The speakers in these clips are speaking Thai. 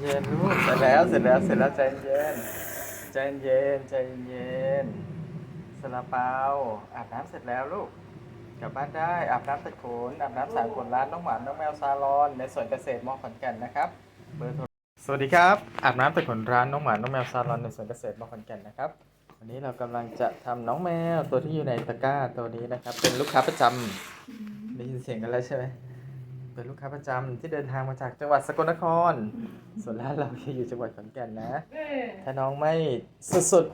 เย็นลูกเสร็จแล้วเสร็จแล้วเสร็จแล้วใจเย็นใจเย็นใจเย็นสลาเปาอาบน้ำเสร็จแล้วลูกกลับบ้านได้อาบน้ำตะโขนอาบน้ำสามขนร้านน้องหวาน้องแมวซาลอน ในสวนเกษตรมอขอนแก่นนะครับเบอร์โทรสวัสดีครับอาบน้ำตะโขนร้านน้องหวาน้องแมวซาลอนในสวนเกษตรมอขอนแก่นนะครับ วันนี้เรากำลังจะทำน้องแมวตัวที่อยู่ในตะกร้าตัวนี้นะครับ เป็นลูกค้าประจำได้ยินเสียงกันแล้วใช่ไหม เป็นลูกค้าประจำที่เดินทางมาจากจังหวัดสกลนคร ส่วนร้านเราอยู่จังหวัดขอนแก่นนะ ถ้าน้องไม่สุด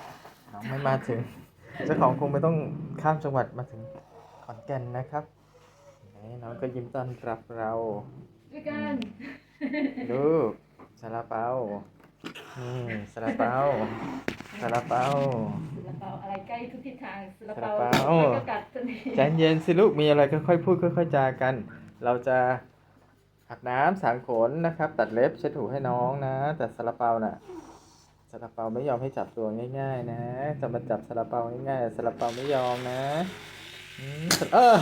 ๆน้องไม่มาถึงเจ้าของคงไม่ต้องข้ามจังหวัดมาถึงขอนแก่นนะครับนี่น้องก็ยิ้มต้อนรับเราด้วยกันลูกซาลาเปานี่ซาลาเปาซาลาเปาศิลปะอะไรใกล้ทุกทิศทางศิลซาปะลาเปาแล้วก็กัดสนิทใจเย็นสิลูกมีอะไรค่อยๆพูดค่อยๆจากัน เราจะอาบน้ำสางขนนะครับ ตัดเล็บเช็ดถูให้น้องนะ แต่ซาลาเปาน่ะซาลาเปาไม่ยอมให้จับตัวง่าย ๆ นะ จะมาจับซาลาเปาง่ายๆซาลาเปาไม่ยอมนะอืมเออ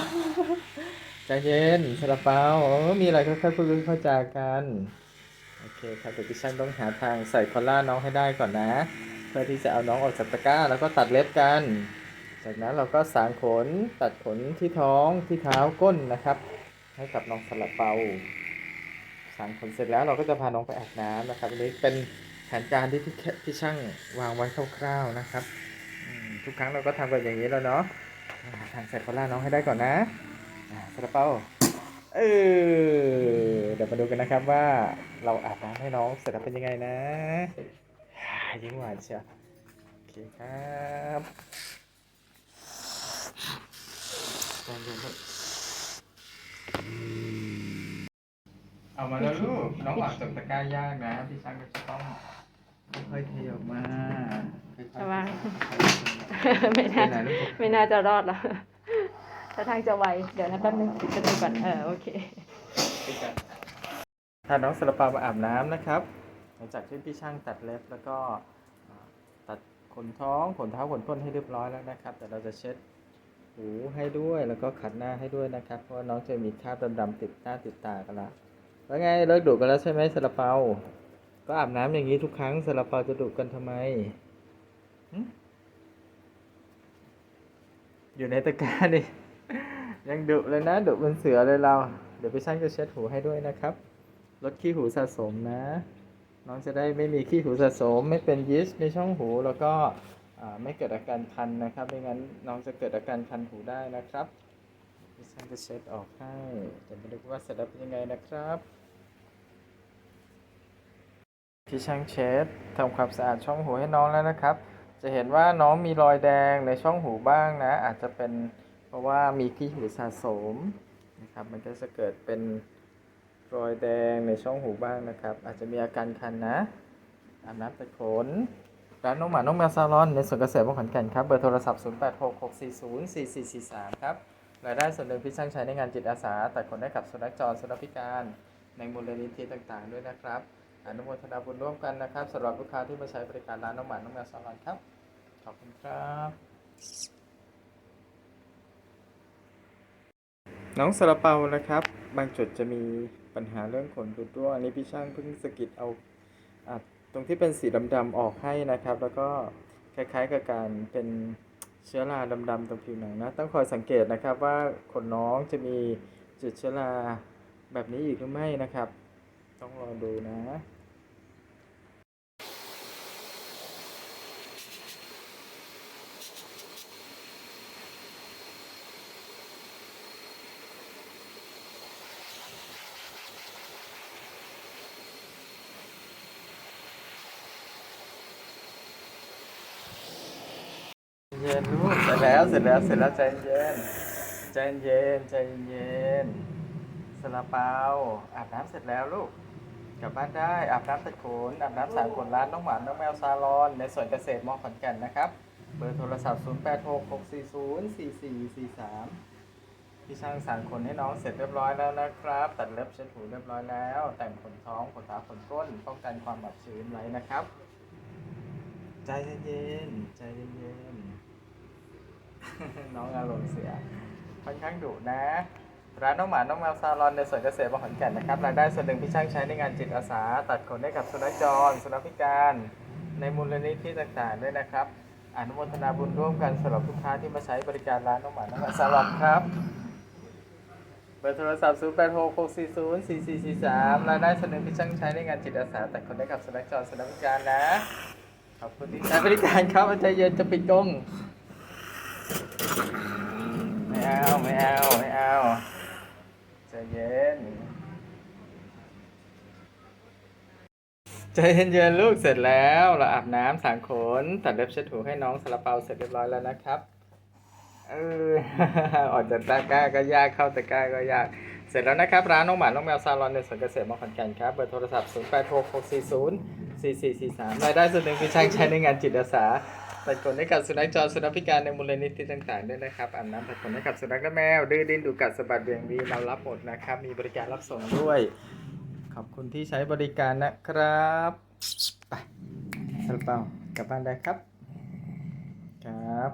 ใจเย็นซาลาเปาเออมีอะไรค่อยๆพูดค่อยๆจากันโอเคครับเดี๋ยวพี่ช่างต้องหาทางใส่คอลล่าน้องให้ได้ก่อนนะ เพื่อที่จะเอาน้องออกจากตะกร้าแล้วก็ตัดเล็บกัน จากนั้นเราก็สางขนตัดขนที่ท้องที่เท้าก้นนะครับ ให้กับน้องสลับเปาสางขนเสร็จแล้วเราก็จะพาน้องไปอาบน้ำนะครับอันนี้เป็นแผนการที่ที่ที่ช่างวางไว้คร่าวๆนะครับทุกครั้งเราก็ทำกันอย่างนี้แล้วเนาะหาทางใส่คอลล่าน้องให้ได้ก่อนนะสลับเปาเออเดี๋ยวมาดูกันนะครับว่าเราอาบน้ำให้น้องเสร็จแล้วเป็นยังไงนะยิ้มหวานเชียวโอเคครับใจ เย็นครับเอามาแล้วลูก น้องหวานจบตะกร้ายากนะพี่ช่างก็จะต้องค่อยๆเทออกมาค่อยๆใช่ไหมไม่ไม่น่าน่าลูกไม่น่าจะรอดแล้วถ้าทางจะไว เดี๋ยวนะแป๊บนึงจะดูก่อน เออ โอเคถ้าน้องสลาเปามาอาบน้ำนะครับ หลังจากที่พี่ช่างตัดเล็บแล้วก็อ่าตัดขนท้องขนเท้าขนก้นให้เรียบร้อยแล้วนะครับ แต่เราจะเช็ดหูให้ด้วยแล้วก็ขัดหน้าให้ด้วยนะครับ เพราะว่าน้องจะมีคราบดำๆติดหน้าติดตากันละ แล้วไงเลิกดุกันแล้วใช่ไหมสลาเปา ก็อาบน้ำอย่างนี้ทุกครั้งสลาเปาจะดุกันทำไม อยู่ในตะกร้าดิยังดุเลยนะดุเป็นเสือเลยเรา เดี๋ยวพี่ช่างจะเช็ดหูให้ด้วยนะครับ ลดขี้หูสะสมนะ น้องจะได้ไม่มีขี้หูสะสม ไม่เป็นยีสต์ในช่องหูแล้วก็ไม่เกิดอาการคันนะครับไม่งั้นน้องจะเกิดอาการคันหูได้นะครับพี่ช่างจะเช็ดออกให้เดี๋ยวมาดูว่าเสร็จแล้วเป็นยังไงนะครับ พี่ช่างเช็ดทำความสะอาดช่องหูให้น้องแล้วนะครับ จะเห็นว่าน้องมีรอยแดงในช่องหูบ้างนะ อาจจะเป็นเพราะว่ามีขี้หูสะสมนะครับ มันก็จะเกิดเป็นรอยแดงในช่องหูบ้างนะครับ อาจจะมีอาการคันนะอาบน้ำตะขนร้านน้องหมาน้องแมวซาลอนในสวนเกษตรมงขอนแก่นครับ เบอร์โทรศัพท์ 0866404443 ครับรายได้ส่วนหนึ่งพี่ช่างใช้ในงานจิตอาสาตัดขนให้กับสุนัขจรสุนัขพิการ ในมูลนิธิต่างๆ ด้วยนะครับ อนุโมทนาบุญร่วมกันนะครับสำหรับลูกค้าที่มาใช้บริการร้านน้องหมาน้องแมวซาลอนครับ ขอบคุณครับ น้องสลาเปานะครับ บางจุดจะมีปัญหาเรื่องขนดุดร่วงอันนี้พี่ช่างเพิ่งสกิดเอาอตรงที่เป็นสีดำๆออกให้นะครับ แล้วก็คล้ายๆกับการเป็นเชื้อราดำๆตรงผิวหนังนะ ต้องคอยสังเกตนะครับว่าขนน้องจะมีจุดเชื้อราแบบนี้อีกหรือไม่นะครับ ต้องรอดูนะเย็นลูกเสร็จแล้วเสร็จแล้วเสร็จแล้วใจเย็นใจเย็นใจเย็นสลาเปาอาบน้ำเสร็จแล้วลูก กลับบ้านได้อาบน้ำตะโขนอาบน้ำสามขนร้านน้องหวาน้องแมวซาลอน ในสวนเกษตรมอขอนแก่นนะครับ เบอร์โทรศัพท์ 0866404443 พี่ช่างสางขนให้น้องเสร็จเรียบร้อยแล้วนะครับ ตัดเล็บเช็ดหูเรียบร้อยแล้ว แต่งขนท้องขนตาขนก้นป้องกันความอับชื้นไว้นะครับ ใจเย็นๆใจเย็นๆน้องอารมณ์เสียค่อนข้างดุนะ ร้านน้องหมาน้องแมวซาลอนในสวนเกษตรบางขอนแก่นนะครับรายได้ส่วนหนึ่งพี่ช่างใช้ในงานจิตอาสา ตัดขนให้กับสุนัขจรสุนัขพิการ ในมูลนิธิต่างๆด้วยนะครับอนุโมทนาบุญร่วมกันสำหรับลูกค้าที่มาใช้บริการร้านน้องหมาน้องแมวซาลอนครับเบอร์โทรศัพท์ 0 8 6 6 4 0 4 4 4 3รายได้ส่วนหนึ่งพี่ช่างใช้ในงานจิตอาสาตัดขนให้กับสุนัขจรสุนัขพิการนะ ขอบคุณที่ใช้บริการครับใจเย็นจะปิดกล้องไม่เอาไม่เอาไม่เอา เย็น ใจเย็นๆลูกเสร็จแล้ว เราอาบน้ำสางขนตัดเล็บเช็ดถูให้น้องซาลาเปาเสร็จเรียบร้อยแล้วนะครับเออออกจากตะกร้าก็ยากเข้าตะกร้าก็ยาก เสร็จแล้วนะครับ ร้านน้องหมาน้องแมวซาลอนในสวนเกษตรมอขอนแก่นครับ เบอร์โทรศัพท์ 0 8 6 6 4 0 4 4 4 3รายได้ส่วนหนึ่งคือช่างใช้ในงานจิตอาสา ผัดขนให้กับสุนัขจรสุนัขพิการในมูลนิธิต่างๆด้วยนะครับอาบน้ำผัดขนให้กับสุนัขและแมว ดื้อดิ้นดูกัดสะบัดเบี่ยงวีเรารับหมดนะครับ มีบริการรับส่งด้วย ขอบคุณที่ใช้บริการนะครับไปซาลาเปากลับบ้านได้ครับ ครับ